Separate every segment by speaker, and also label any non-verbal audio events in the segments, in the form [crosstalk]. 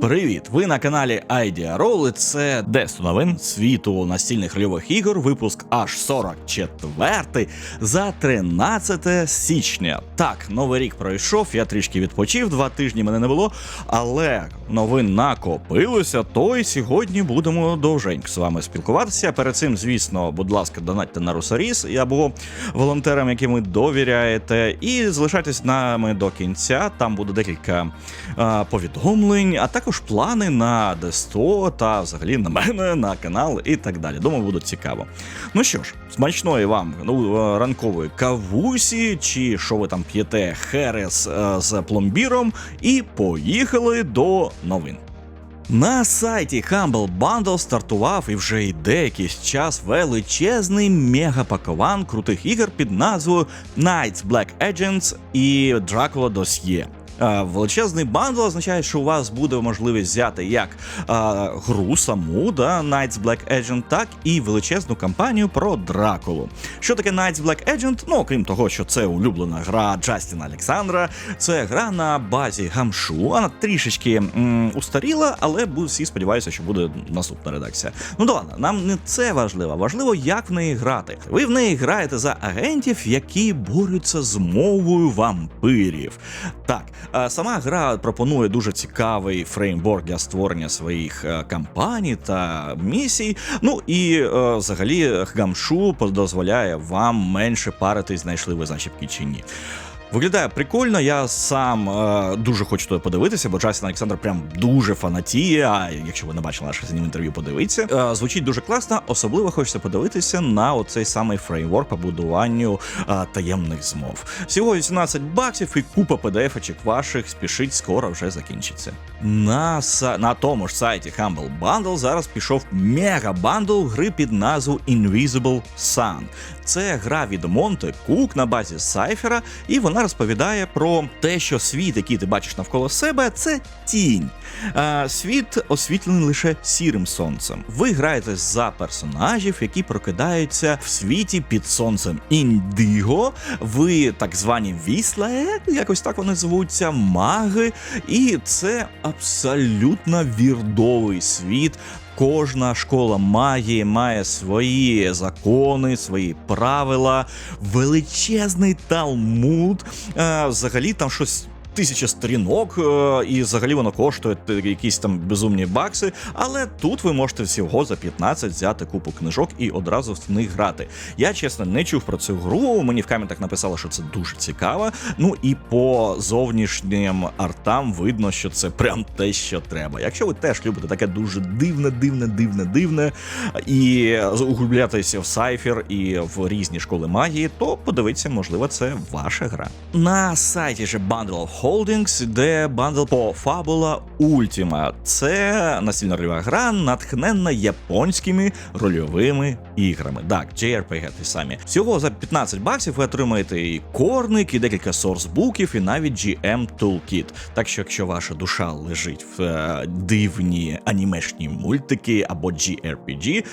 Speaker 1: Привіт! Ви на каналі і Це 10 новин світу настільних рольових ігор. Випуск аж 44 за 13 січня. Так, новий рік пройшов. Я трішки відпочив, два тижні мене не було, але новин накопилося. То й сьогодні будемо довженько з вами спілкуватися. Перед цим, звісно, будь ласка, донатьте на Русаріс або волонтерам, яким ви довіряєте, і залишайтесь нами до кінця. Там буде декілька повідомлень, а також плани на Десто та взагалі на мене, на канал і так далі. Думаю, буде цікаво. Ну що ж, смачної вам ну, е, ранкової кавусі, чи що ви там п'єте херес е, з пломбіром, і поїхали до новин. На сайті Humble Bundle стартував і вже йде якийсь час величезний мегапакован крутих ігор під назвою Knights Black Agents і Dracula Dossier. Величезний бандл означає, що у вас буде можливість взяти як е, гру саму, да, Knights Black Agent, так і величезну кампанію про Дракулу. Що таке Knights Black Agent? Ну, окрім того, що це улюблена гра Джастіна Олександра, це гра на базі гамшу. Вона трішечки м, устаріла, але всі сподіваються, що буде наступна редакція. Ну да ладно, нам не це важливо. Важливо, як в неї грати. Ви в неї граєте за агентів, які борються з мовою вампирів. Так, сама гра пропонує дуже цікавий фреймворк для створення своїх е, кампаній та місій. Ну і е, взагалі гамшу дозволяє вам менше паритись, знайшли ви зачіпки чи ні. Виглядає прикольно, я сам е, дуже хочу туди подивитися, бо Джастін Олександр прям дуже фанатіє. А якщо ви не бачили наше з ним інтерв'ю, подивіться. Е, звучить дуже класно, особливо хочеться подивитися на оцей самий фреймворк по будуванню е, таємних змов. Всього 18 баксів і купа PDF-очок ваших спішить, скоро вже закінчиться. На, на тому ж сайті Humble Bundle зараз пішов мега-бандл гри під назву Invisible Sun. Це гра від Монте Кук на базі Сайфера, і вона розповідає про те, що світ, який ти бачиш навколо себе, це тінь. Світ освітлений лише сірим сонцем. Ви граєте за персонажів, які прокидаються в світі під сонцем індиго. Ви так звані вісле, якось так вони звуться, маги, і це абсолютно вірдовий світ. Кожна школа магії має свої закони, свої правила, величезний талмуд. Е, взагалі там щось. Тисяча сторінок, е, і взагалі воно коштує якісь там безумні бакси. Але тут ви можете всього за 15 взяти купу книжок і одразу в них грати. Я чесно не чув про цю гру. Мені в коментах написали, що це дуже цікаво. Ну і по зовнішнім артам видно, що це прям те, що треба. Якщо ви теж любите таке дуже дивне, дивне, дивне, дивне і углублятися в сайфер і в різні школи магії, то подивіться, можливо, це ваша гра. На сайті же Bundle of Holdings йде бандл по Fabula Ultima. Це настільна гра, натхненна японськими рольовими іграми. Так, JRPG ті самі. Всього за 15 баксів ви отримаєте і корник, і декілька сорсбуків, і навіть GM Toolkit. Так що, якщо ваша душа лежить в е, дивні анімешні мультики або JRPG,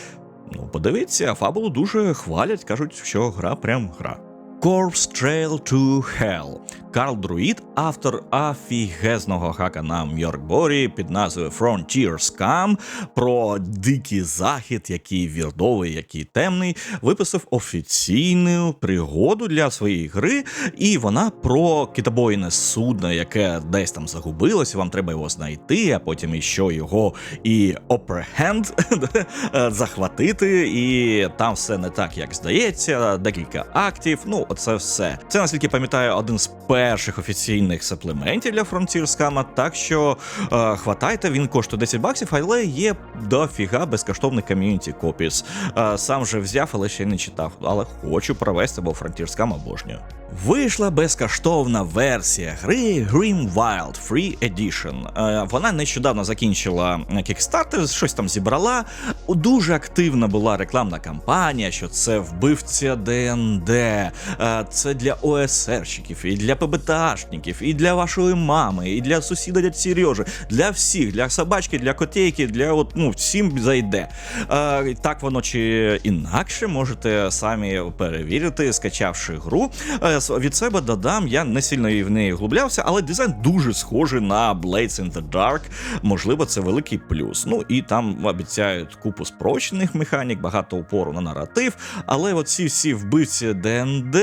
Speaker 1: ну подивіться, фабулу дуже хвалять, кажуть, що гра прям гра. Corpse Trail to Hell. Карл Друїд, автор афігезного хака на Мьоркборі під назвою Frontier Scam про дикий захід, який вірдовий, який темний, виписав офіційну пригоду для своєї гри, і вона про китобойне судно, яке десь там загубилось, вам треба його знайти, а потім іще його і опрехенд [laughs] захватити. І там все не так, як здається. Декілька актів. Ну, оце все. Це наскільки пам'ятаю, один з перших офіційних саплементів для Frontier Scam, так що е, хватайте, він коштує 10 баксів, але є дофіга безкоштовних ком'юніті копіс. Е, сам же взяв, але ще не читав. Але хочу провести, бо Frontier Scam обожнюю. Вийшла безкоштовна версія гри Grim Wild Free Edition. Е, Вона нещодавно закінчила Kickstarter, щось там зібрала. Дуже активна була рекламна кампанія, що це вбивця ДНД, е, це для ОСРщиків, і для ПБТАшників, і для вашої мами, і для сусіда дядь Сережі, для всіх, для собачки, для котейки, для от, ну, всім зайде. Е, Так воно чи інакше можете самі перевірити, скачавши гру. Від себе додам, я не сильно в неї вглублявся, але дизайн дуже схожий на Blades in the Dark. Можливо, це великий плюс. Ну і там обіцяють купу спрощених механік, багато упору на наратив. Але оці всі вбивці ДНД,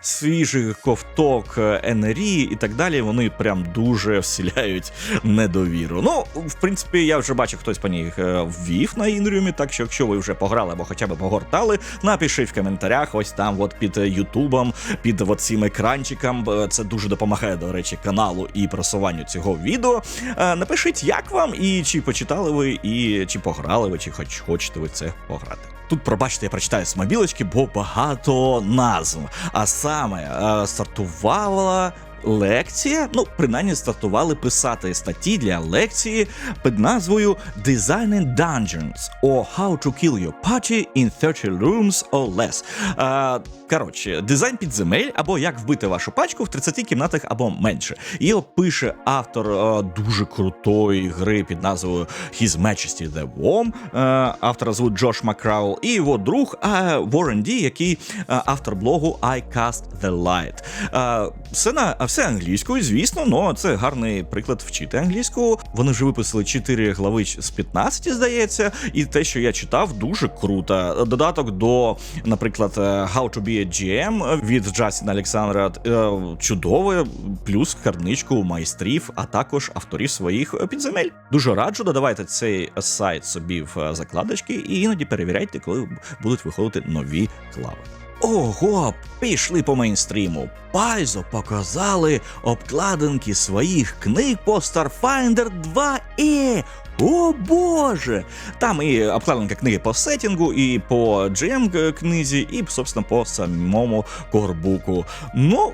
Speaker 1: свіжий ковток е, НРІ і так далі, вони прям дуже вселяють недовіру. Ну, в принципі, я вже бачив, хтось по ній е, ввів на інрюмі, так що якщо ви вже пограли або хоча б погортали, напишіть в коментарях, ось там, от під е, Ютубом, під от цим екранчиком. Це дуже допомагає, до речі, каналу і просуванню цього відео. Е, Напишіть, як вам, і чи почитали ви, і чи пограли ви, чи хоч хочете ви це пограти. Тут, пробачте, я прочитаю з мобілочки, бо багато назв. А саме е, стартувала лекція. Ну, принаймні, стартували писати статті для лекції під назвою Designing Dungeons or How to Kill Your Party in 30 Rooms or Less. Е, коротше, дизайн підземель або як вбити вашу пачку в 30 кімнатах або менше. І опише автор е, дуже крутої гри під назвою His Majesty the Worm. Е, автора звуть Джош Макраул, і його друг е, Ворен Ді, який е, автор блогу I Cast the Light. Е, все на все англійською, звісно, але це гарний приклад вчити англійську. Вони вже виписали 4 глави з 15, здається, і те, що я читав, дуже круто. Додаток до, наприклад, е, How to be a GM від Джастіна Олександра е, чудове, плюс карничку майстрів, а також авторів своїх е, підземель. Дуже раджу, додавайте цей сайт собі в закладочки і іноді перевіряйте, коли будуть виходити нові клави. Ого, пішли по мейнстріму. Пайзо показали обкладинки своїх книг по Starfinder 2 e О боже! Там і обкладинка книги по сетінгу, і по GM книзі, і, собственно, по самому корбуку. Ну.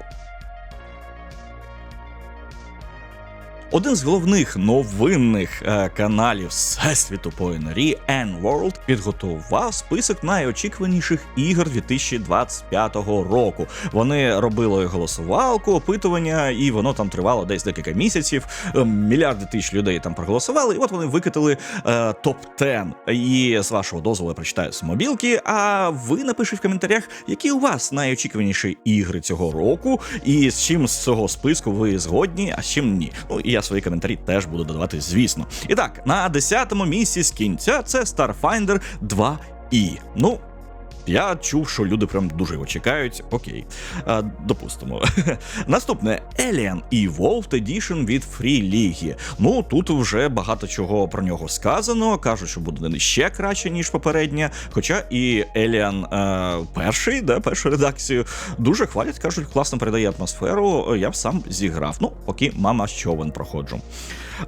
Speaker 1: Один з головних новинних е, каналів Всесвіту по НРІ N-World підготував список найочікуваніших ігор 2025 року. Вони робили голосувалку, опитування, і воно там тривало десь декілька місяців. Е, Мільярди тисяч людей там проголосували, і от вони викатили е, топ 10 І з вашого дозволу я прочитаю з мобілки. А ви напишіть в коментарях, які у вас найочікуваніші ігри цього року, і з чим з цього списку ви згодні, а з чим ні. Ну і я свої коментарі теж буду додавати, звісно. І так, на 10-му місці з кінця це Starfinder 2 і Ну. Я чув, що люди прям дуже його чекають. Окей, а, допустимо. [laughs] Наступне Alien Evolved Edition від Free League. Ну тут вже багато чого про нього сказано. Кажуть, що буде не ще краще, ніж попередня. Хоча і Alien е, перший, да, першу редакцію, дуже хвалять, кажуть, класно передає атмосферу. Я б сам зіграв. Ну, поки мама човен проходжу.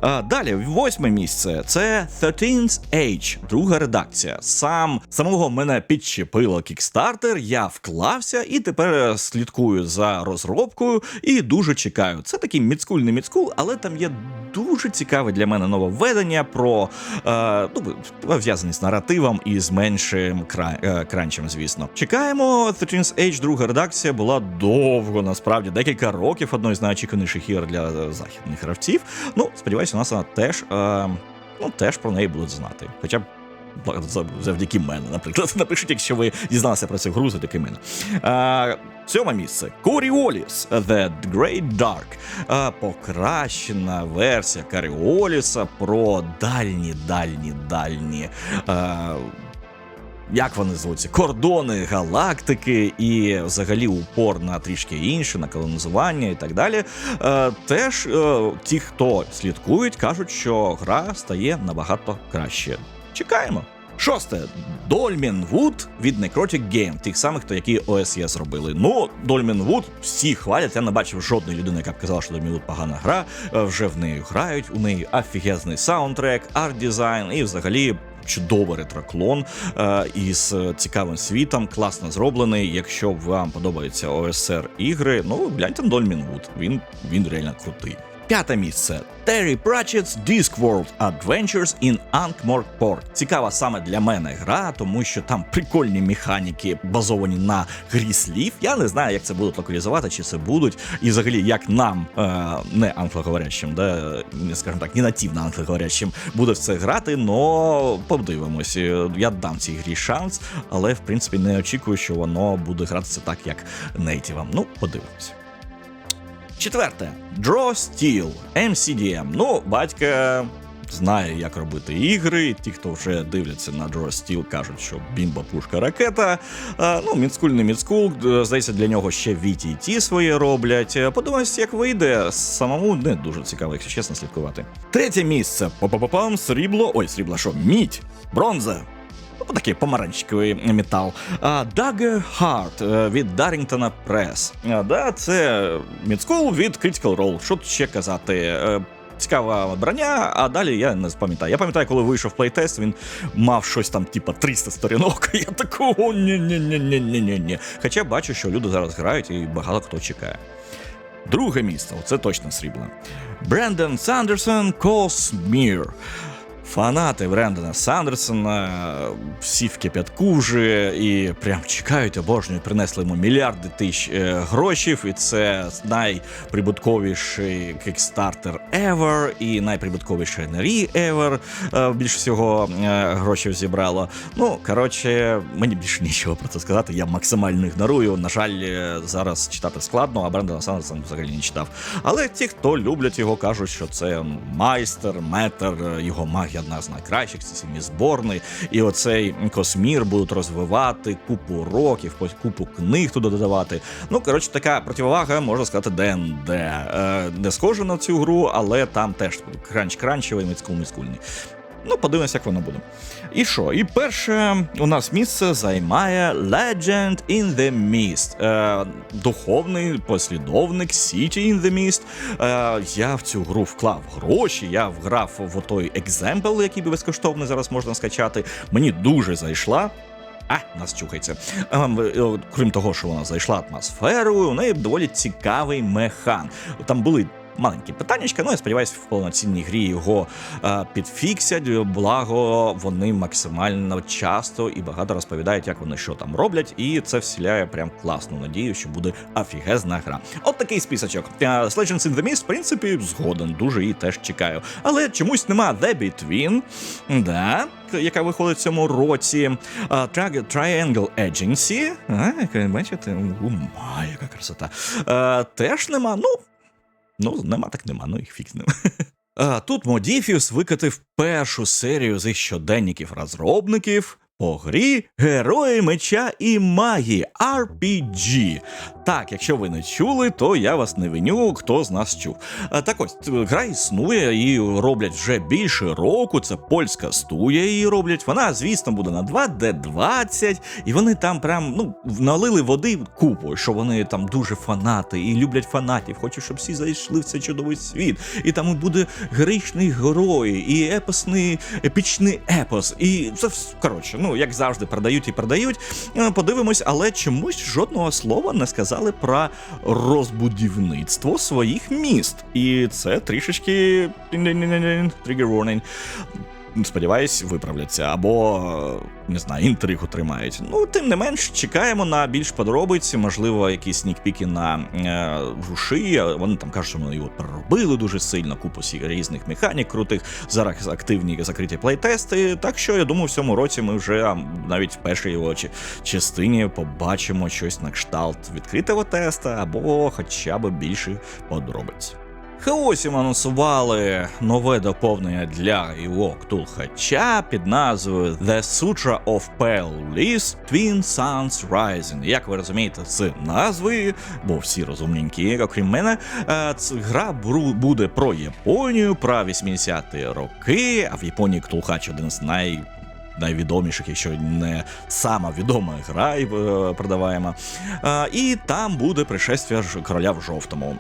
Speaker 1: А, далі, восьме місце це 13th Age, друга редакція. Сам самого мене підчепило кікстартер, я вклався і тепер е, слідкую за розробкою і дуже чекаю. Це такий міцкуль не міцкул, але там є дуже цікаве для мене нововведення про е, ну, пов'язані з наративом і з меншим е, кранчем, звісно. Чекаємо. 13th Age, друга редакція була довго, насправді, декілька років одною з найочікуваніших ігор для е, західних гравців. Ну, сподіваюся, у нас вона теж, е, ну, теж про неї будуть знати. Хоча б завдяки мене, наприклад. [laughs] Напишіть, якщо ви дізналися про цю гру завдяки мене. Е, Сьоме місце Коріоліс The Great Dark. Е, покращена версія Каріоліса про дальні, дальні, дальні. Е, як вони звуться? Кордони галактики і взагалі упор на трішки інше, на колонізування і так далі. Е, теж е, ті, хто слідкують, кажуть, що гра стає набагато краще. Чекаємо. Шосте Дольмін Вуд від Necrotic Game, тих самих, хто які OSE зробили. Ну, Дольмін Вуд всі хвалять. Я не бачив жодної людини, яка б казала, що Дольмін Вуд погана гра. Е, Вже в неї грають. У неї офігезний саундтрек, арт-дизайн і взагалі. Чудовий ретроклон е, із цікавим світом, класно зроблений. Якщо вам подобаються ОСР ігри, ну гляньте на Дольмінвуд. Він, він реально крутий. П'яте місце. Terry Pratchett's Discworld Adventures in Ankh-Morpork. Цікава саме для мене гра, тому що там прикольні механіки базовані на грі слів. Я не знаю, як це будуть локалізувати, чи це будуть, і взагалі як нам, е, не англоговорящим, да, скажімо так, не нативно англоговорящим, буде в це грати, но подивимось. Е, Я дам цій грі шанс, але в принципі не очікую, що воно буде гратися так, як нейтівам. Ну, подивимось. Четверте. Draw Steel MCDM. Ну, батька знає, як робити ігри. Ті, хто вже дивляться на Draw Steel, кажуть, що бімба, пушка, ракета. А, ну, Мідскуль не Мідскул. Е, Здається, для нього ще VTT своє роблять. Е, Подивимось, як вийде. Самому не дуже цікаво, якщо чесно, слідкувати. Третє місце. Па-па-па-пам, срібло. Ой, срібло, що? Мідь, бронза. Такий помаранчевий метал. А, Dagger Heart е, від Darrington. А, да, це мідскул від Critical Role. Що тут ще казати? Е, Цікава броня, а далі я не пам'ятаю. Я пам'ятаю, коли вийшов плейтест, він мав щось там, типа 300 сторінок. [laughs] Я такого ні ні ні ні ні ні Хоча бачу, що люди зараз грають і багато хто чекає. Друге місце, це точно срібло. Брендон Сандерсон Космір. Фанати Брендона Сандерсона всі в кипятку і прям чекають, обожнюють, принесли йому мільярди тисяч е, грошів, і це найприбутковіший кікстартер ever, і найприбутковіший NRE ever. Е, більш всього е, грошей зібрало. Ну, коротше, мені більше нічого про це сказати. Я максимально ігнорую. На жаль, е, зараз читати складно, а Брендона Сандерсона взагалі не читав. Але ті, хто люблять його, кажуть, що це майстер, метр, його магія одна з найкращих, ці сім'ї зборної. І оцей космір будуть розвивати купу років, купу книг туди додавати. Ну, коротше, така противовага, можна сказати, ДНД. Е, не схоже на цю гру, але там теж кранч-кранчевий, міцкул-міцкульний. Ну, подивимось, як воно буде. І що? І перше у нас місце займає Legend in the Mist. Е, духовний послідовник City in the Mist. Е, я в цю гру вклав гроші, я вграв в той екземпл, який безкоштовно зараз можна скачати. Мені дуже зайшла. А, нас чухається. Ем, е, Крім того, що вона зайшла атмосферою, у неї доволі цікавий механ. Там були маленькі питаннячка, ну я сподіваюся, в повноцінній грі його е, підфіксять. Благо, вони максимально часто і багато розповідають, як вони що там роблять, і це вселяє прям класну надію, що буде офігезна гра. От такий списочок. Е, Legends in the Mist, в принципі, згоден, дуже її теж чекаю. Але чомусь нема The Between, да, яка виходить в цьому році. Tri- Triangle Agency. А, бачите, ума, яка красота. А, теж нема. Ну, ну, нема, так нема, ну їх фік з ним. А, тут Модіфіус викатив першу серію зі щоденників розробників по грі Герої меча і магії RPG. Так, якщо ви не чули, то я вас не виню, хто з нас чув. Так ось гра існує, її роблять вже більше року. Це польська студія її роблять. Вона, звісно, буде на 2D20, і вони там прям ну налили води купу, що вони там дуже фанати і люблять фанатів. Хочуть, щоб всі зайшли в цей чудовий світ. І там і буде героїчний герой, і епосний епічний епос. І це коротше, ну як завжди, продають і продають. Е, Подивимось, але чомусь жодного слова не сказали про розбудівництво своїх міст. І це трішечки trigger warning. Сподіваюсь, виправляться або е, не знаю, інтригу тримають. Ну, тим не менш, чекаємо на більш подробиць, можливо, якісь снікпіки на е, руші. Вони там кажуть, що вони його переробили дуже сильно, купу різних механік крутих. Зараз активні закриті плейтести. Так що я думаю, в цьому році ми вже навіть в першій його частині побачимо щось на кшталт відкритого теста або хоча б більше подробиць. Хаосім анонсували нове доповнення для його ктулхача під назвою The Sutra of Pale List Twin Suns Rising. Як ви розумієте, з назви, бо всі розумненькі, окрім мене, е, гра буде про Японію, про 80-ті роки, а в Японії ктулхач один з най. Найвідоміших, якщо не сама відома гра і, е, продаваємо. Е, І там буде пришествя ж- короля в жовтому.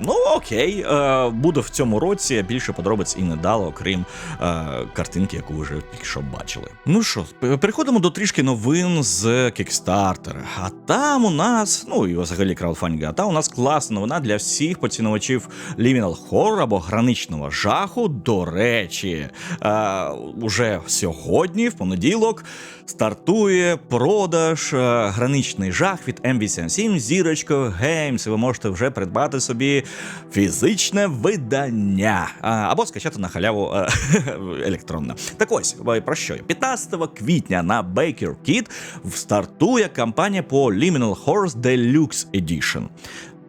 Speaker 1: Ну окей, е, буде в цьому році більше подробиць і не дало, окрім е, картинки, яку ви вже що бачили. Ну що, переходимо до трішки новин з Кікстартера. А там у нас, ну і взагалі краудфандинга, а там у нас класна новина для всіх поціновачів Liminal Horror або граничного жаху. До речі, е, уже сьогодні, в понеділок, стартує продаж е, граничний жах від MV77 зірочкою Games. Ви можете вже придбати собі фізичне видання або скачати на халяву [laughs] електронно. електронне. Так ось е, про що я? 15 квітня на Baker Kid стартує кампанія по Liminal Horse Deluxe Edition.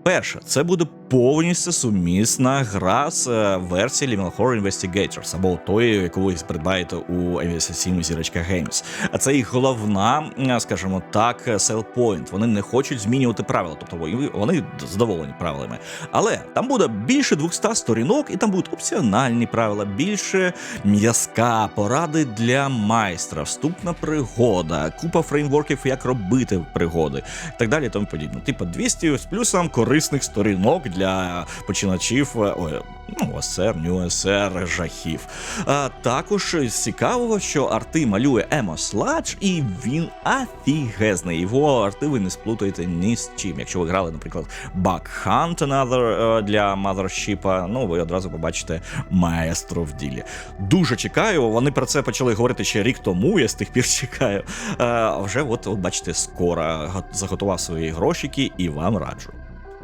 Speaker 1: Перше, це буде повністю сумісна гра з е, версії Liminal Horror Investigators, або тої, яку ви придбаєте у AVS7 зірочка Games. А це їх головна, скажімо так, point. Вони не хочуть змінювати правила, тобто вони- задоволені правилами. Але там буде більше 200 сторінок, і там будуть опціональні правила, більше м'язка, поради для майстра, вступна пригода, купа фреймворків, як робити пригоди, і так далі, тому подібне. Типу 200 з плюсом корисних сторінок для починачів е, ой, ну, ОСР, НЮСР, жахів. А, також з цікавого, що арти малює Емо Сладж, і він офігезний. Його арти ви не сплутаєте ні з чим. Якщо ви грали, наприклад, Bug Hunt Another е, для Mothership, ну ви одразу побачите маестро в ділі. Дуже чекаю. Вони про це почали говорити ще рік тому. Я з тих пір чекаю. Е, А вже от, от бачите, скоро заготував свої грошики і вам раджу.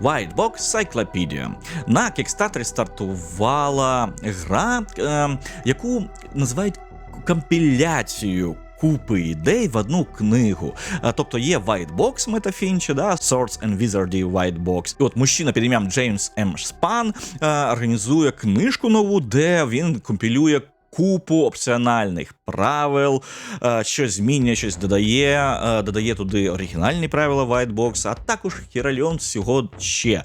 Speaker 1: Whitebox Cyclopedia. На Kickstarter стартувала гра, е, яку називають компіляцією. Купи ідей в одну книгу. А, тобто є Whitebox Метафінчі, да, Swords and Wizardry Whitebox. І от мужчина під ім'ям Джеймс М. Спан е, організує книжку нову, де він компілює купу опціональних правил, е, щось змінює, щось додає, е, додає туди оригінальні правила Whitebox, а також хіральон всього ще.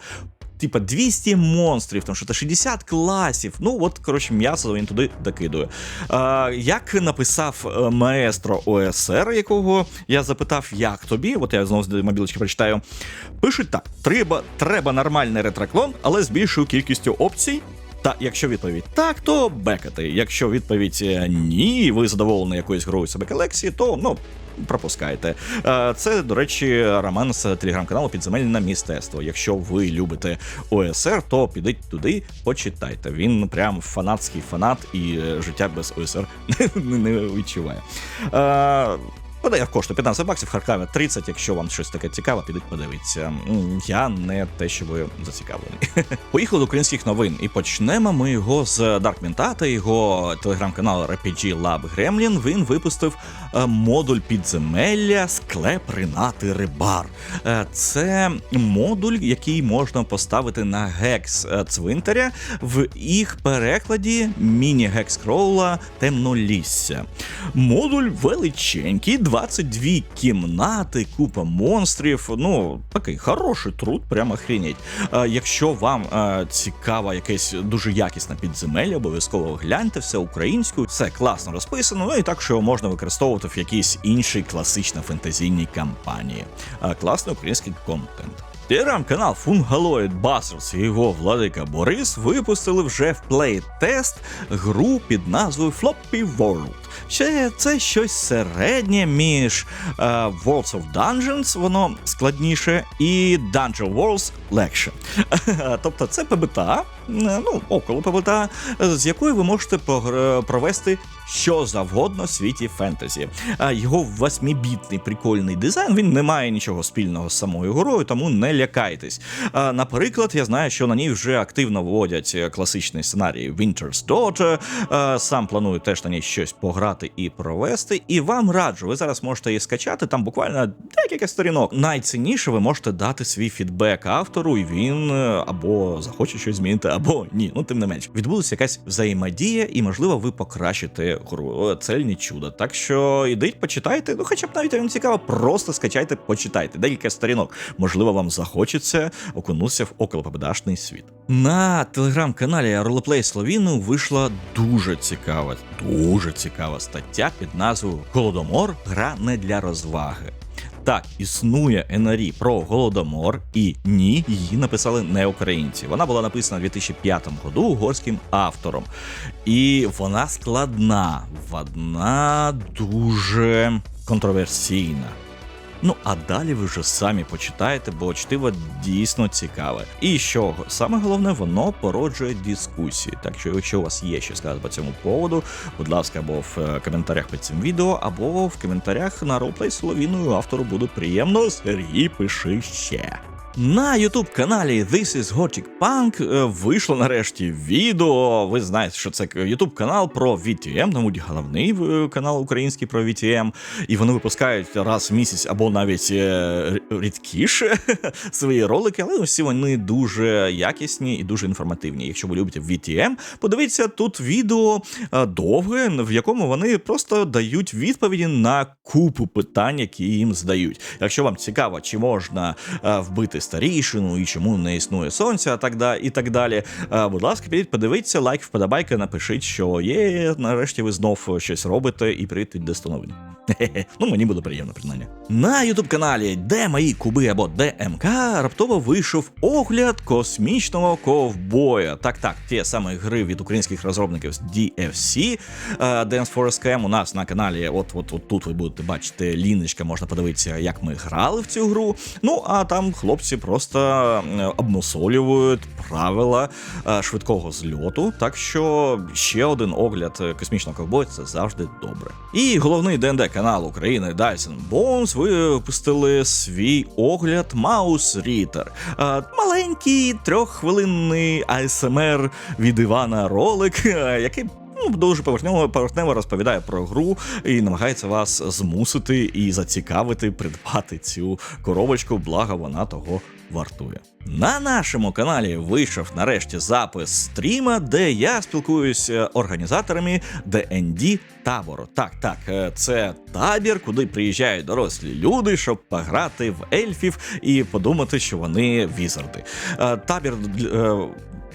Speaker 1: Типа 200 монстрів, там що то 60 класів. Ну от коротше, м'ясо він туди докидує. А, як написав е, маестро ОСР, якого я запитав, як тобі? От я знову з мобілочки прочитаю. Пишуть так: треба, треба нормальний ретроклон, але з більшою кількістю опцій. Та якщо відповідь так, то бекати. Якщо відповідь е, ні, ви задоволені якоюсь грою себе колекції, то ну. Пропускайте. Е, Це, до речі, роман з телеграм-каналу Підземельне містецтво. Якщо ви любите ОСР, то підіть туди, почитайте. Він прям фанатський фанат і е, життя без ОСР [laughs] не не відчуває. Подає коштує 15 баксів, Харкаві 30, якщо вам щось таке цікаве, підіть подивіться. Я не те, що ви зацікавлені. [laughs] Поїхали до українських новин, і почнемо ми його з Dark Minta та його телеграм-канал RPG Lab Gremlin. Він випустив е, модуль підземелля склеп Ринати Рибар. Е, Це модуль, який можна поставити на гекс е, цвинтаря в їх перекладі міні-гекс кроула темнолісся. Модуль величенький, 22 кімнати, купа монстрів. Ну, такий хороший труд, прямо охренеть. Е, Якщо вам цікава якесь дуже якісне підземелля, обов'язково гляньте все українською. Все класно розписано, ну і так, що його можна використовувати в якійсь іншій класично фентезійній кампанії. Класний український контент. Телеграм-канал Фунгалоїд Басерс і його владика Борис випустили вже в плей-тест гру під назвою Floppy World. Ще це щось середнє між е, Worlds of Dungeons, воно складніше, і Dungeon Worlds легше. [laughs] тобто це ПБТА, ну, около ПБТА, е, з якою ви можете провести що завгодно в світі фентезі. Його восьмібітний прикольний дизайн він не має нічого спільного з самою грою, тому не лякайтесь. Наприклад, я знаю, що на ній вже активно вводять е, класичний сценарій Winter's Daughter. Сам планую теж на ній щось пограти і провести. І вам раджу, ви зараз можете її скачати. Там буквально декілька сторінок. Найцінніше ви можете дати свій фідбек автору, і він е, або захоче щось змінити, або ні. Ну тим не менш, відбулася якась взаємодія, і можливо ви покращите гру. О, Це не чудо. Так що ідіть, почитайте. Ну, хоча б навіть вам цікаво, просто скачайте, почитайте. Декілька сторінок. Можливо, вам захочеться окунутися в околопобедашний світ. На телеграм-каналі Ролеплей Словіну вийшла дуже цікава, дуже цікава стаття під назвою Голодомор гра не для розваги. Так, існує НРІ про голодомор, і ні, її написали не українці. Вона була написана у 2005 году угорським автором. І вона складна, вона дуже контроверсійна. Ну а далі ви вже самі почитаєте, бо чтиво дійсно цікаве. І що саме головне, воно породжує дискусії. Так що, якщо у вас є що сказати по цьому поводу, будь ласка, або в е, коментарях під цим відео, або в коментарях на роуплей Соловіною автору буде приємно. Сергій пиши ще. На youtube каналі This is Gothic Punk е, вийшло нарешті відео. Ви знаєте, що це youtube канал про VTM, мабуть, головний е, канал український про VTM. І вони випускають раз в місяць або навіть е, рідкіше [laughs] свої ролики, але всі вони дуже якісні і дуже інформативні. Якщо ви любите VTM, подивіться тут відео довге, в якому вони просто дають відповіді на купу питань, які їм задають. Якщо вам цікаво, чи можна вбити старішину і чому не існує сонця, так да і так далі. Е, Будь ласка, підіть, подивіться, лайк, вподобайка, напишіть, що є. Нарешті ви знов щось робите і привіт від Дестоновин. Хе-хе. [laughs] Ну, мені буде приємно, принаймні. На ютуб каналі Де мої куби або ДМК раптово вийшов огляд космічного ковбоя. Так, так, ті саме гри від українських розробників з DFC е, Dance Forest Cam у нас на каналі. От, от, тут ви будете бачити ліночка, можна подивитися, як ми грали в цю гру. Ну а там хлопці просто е, обмусолюють правила е, швидкого зльоту. Так що ще один огляд космічного ковбоя це завжди добре. І головний ДНД канал України Dyson Bones випустили свій огляд Маус Рітер. Маленький трьоххвилинний АСМР від Івана Ролик, який. Ну, дуже поверхнево, поверхнево розповідає про гру і намагається вас змусити і зацікавити придбати цю коробочку, благо вона того вартує. На нашому каналі вийшов нарешті запис стріма, де я спілкуюся організаторами D&D табору. Так, так, е, це табір, куди приїжджають дорослі люди, щоб пограти в ельфів і подумати, що вони візарди. Е, Табір е,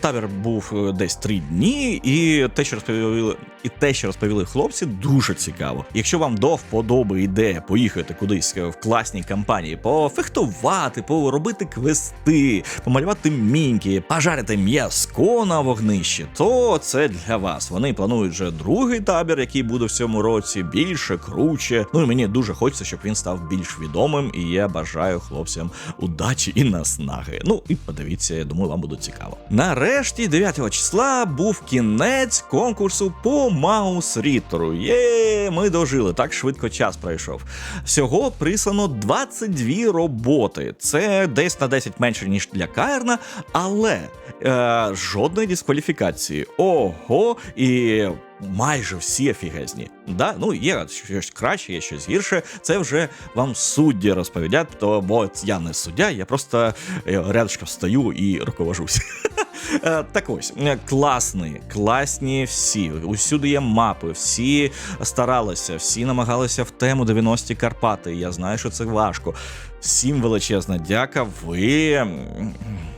Speaker 1: Табір був е, десь три дні, і те, що розповіли, і те, що розповіли хлопці, дуже цікаво. Якщо вам до вподоби ідея поїхати кудись в класній кампанії, пофехтувати, поробити квести, помалювати міньки, пожарити м'язко на вогнищі, то це для вас. Вони планують вже другий табір, який буде в цьому році більше, круче. Ну і мені дуже хочеться, щоб він став більш відомим. І я бажаю хлопцям удачі і наснаги. Ну і подивіться, я думаю, вам буде цікаво. Нарешті, 9 числа, був кінець конкурсу по Маус Рітору. Є, ми дожили, так швидко час пройшов. Всього прислано 22 роботи. Це десь на 10 менше, ніж для Каерна, але е, жодної дискваліфікації. Ого, і. Майже всі офігезні. Да? Ну, є щось краще, є щось гірше. Це вже вам судді розповідять, то бо я не суддя, я просто е, рядочком стою і руковожусь. [laughs] Е, Так ось, е, класні, класні всі. Усюди є мапи, всі старалися, всі намагалися в тему 90-ті Карпати. Я знаю, що це важко. Всім величезна дяка. Ви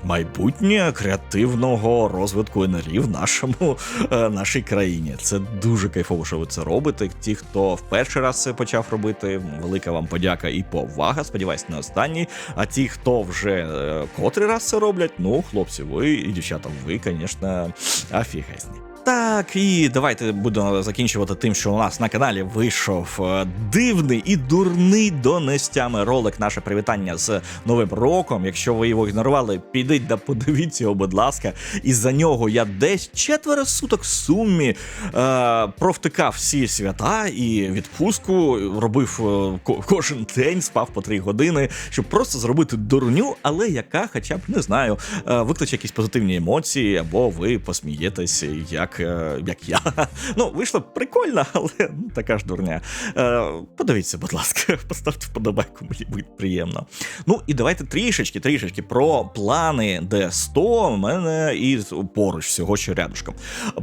Speaker 1: майбутнє креативного розвитку НРІ в нашому е, нашій країні. Це дуже кайфово, що ви це робите. Ті, хто в перший раз це почав робити, велика вам подяка і повага. Сподіваюсь, не останній. А ті, хто вже е, котрий раз це роблять, ну, хлопці, ви і дівчата, ви, звісно, офігезні. Так, і давайте будемо закінчувати тим, що у нас на каналі вийшов е, дивний і дурний донестями ролик. Наше привітання з Новим роком. Якщо ви його ігнорували, підіть да подивіться його, будь ласка. І за нього я десь четверо суток в сумі е, провтикав всі свята і відпустку, робив е, ко- кожен день, спав по три години, щоб просто зробити дурню, але яка, хоча б не знаю, е, викличе якісь позитивні емоції, або ви посмієтесь, як, е, як я. [laughs] Ну, вийшло прикольно, але ну, така ж дурня. Е, Подивіться, будь ласка, [laughs] поставте вподобайку, мені буде приємно. Ну і давайте трішечки, трішечки про плани D100 у мене і поруч всього ще рядышком.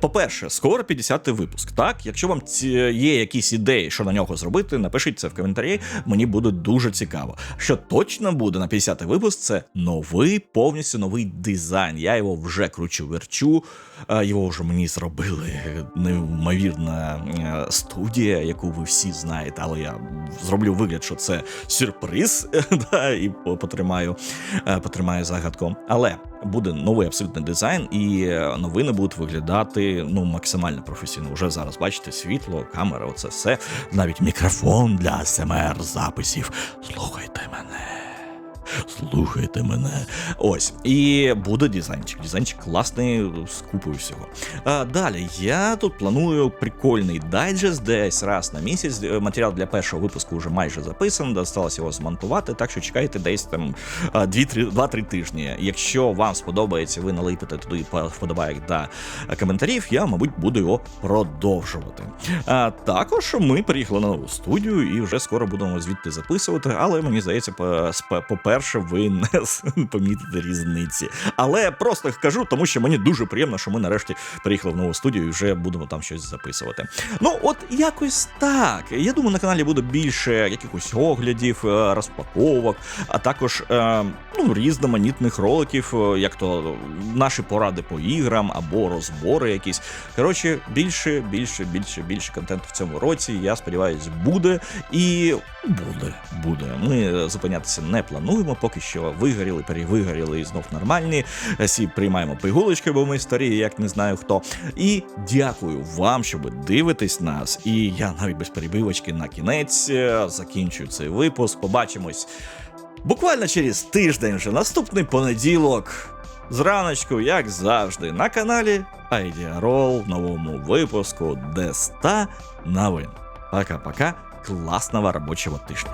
Speaker 1: По-перше, скоро 50-й випуск. Так, якщо вам є якісь ідеї, що на нього зробити, напишіть це в коментарі. Мені буде дуже цікаво. Що точно буде на 50-й випуск, це новий, повністю новий дизайн. Я його вже кручу верчу, е, його вже мені зробили неймовірна е, студія, яку ви всі знаєте, але я зроблю вигляд, що це сюрприз, [laughs] да, і потримаю, е, потримаю загадку. Але буде новий абсолютний дизайн, і е, новини будуть виглядати ну максимально професійно. Уже зараз бачите світло, камера, оце все. Навіть мікрофон для СМР записів. Слухайте мене. Слухайте мене. Ось. І буде дизайнчик. Дизайнчик класний з купою всього. А, далі я тут планую прикольний дайджест, десь раз на місяць. Е, Матеріал для першого випуску вже майже записаний, досталось його змонтувати, так що чекайте десь там 2-3 тижні. Якщо вам сподобається, ви налипите туди по- вподобайок та коментарів, я, мабуть, буду його продовжувати. А також ми приїхали на нову студію і вже скоро будемо звідти записувати. Але мені здається, по- по-перше, ви не помітите різниці. Але просто кажу, тому що мені дуже приємно, що ми нарешті приїхали в нову студію і вже будемо там щось записувати. Ну, от якось так. Я думаю, на каналі буде більше якихось оглядів, е, розпаковок, а також е, ну, різноманітних роликів, е, як то наші поради по іграм або розбори якісь. Коротше, більше, більше, більше, більше контенту в цьому році. Я сподіваюся, буде і буде. Буде. Ми зупинятися не плануємо, поки що вигоріли, перевигоріли і знов нормальні. Всі приймаємо пигулочки, бо ми старі, як не знаю хто. І дякую вам, що ви дивитесь нас. І я навіть без перебивочки на кінець е, закінчую цей випуск. Побачимось буквально через тиждень, вже наступний понеділок. Зраночку, як завжди, на каналі Айдіарол в новому випуску Деста новин. Пока-пока, классного рабочего тыжня.